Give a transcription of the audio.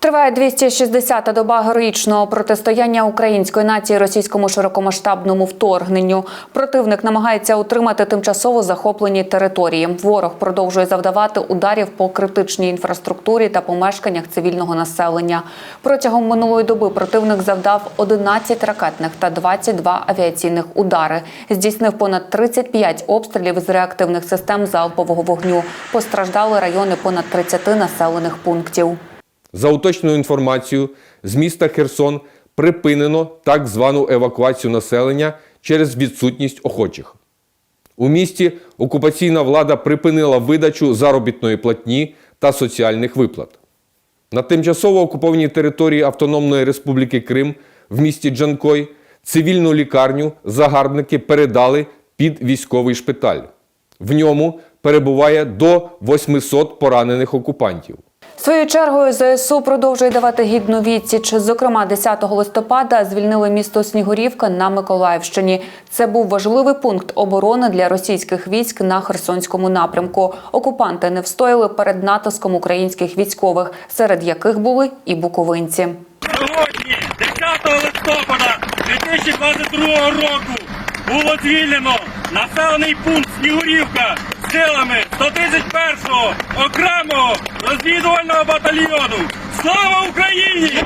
Триває 260-та доба героїчного протистояння української нації російському широкомасштабному вторгненню. Противник намагається утримати тимчасово захоплені території. Ворог продовжує завдавати ударів по критичній інфраструктурі та помешканнях цивільного населення. Протягом минулої доби противник завдав 11 ракетних та 22 авіаційних удари. Здійснив понад 35 обстрілів з реактивних систем залпового вогню. Постраждали райони понад 30 населених пунктів. За уточненою інформацією, з міста Херсон припинено так звану евакуацію населення через відсутність охочих. У місті окупаційна влада припинила видачу заробітної платні та соціальних виплат. На тимчасово окупованій території Автономної Республіки Крим в місті Джанкой цивільну лікарню загарбники передали під військовий шпиталь. В ньому перебуває до 800 поранених окупантів. Своєю чергою ЗСУ продовжує давати гідну відсіч. Зокрема, 10 листопада звільнили місто Снігурівка на Миколаївщині. Це був важливий пункт оборони для російських військ на Херсонському напрямку. Окупанти не встояли перед натиском українських військових, серед яких були і буковинці. Сьогодні, 10 листопада 2022 року, було звільнено населений пункт Снігурівка силами 131-го окремого розвідувального батальйону. Слава Україні!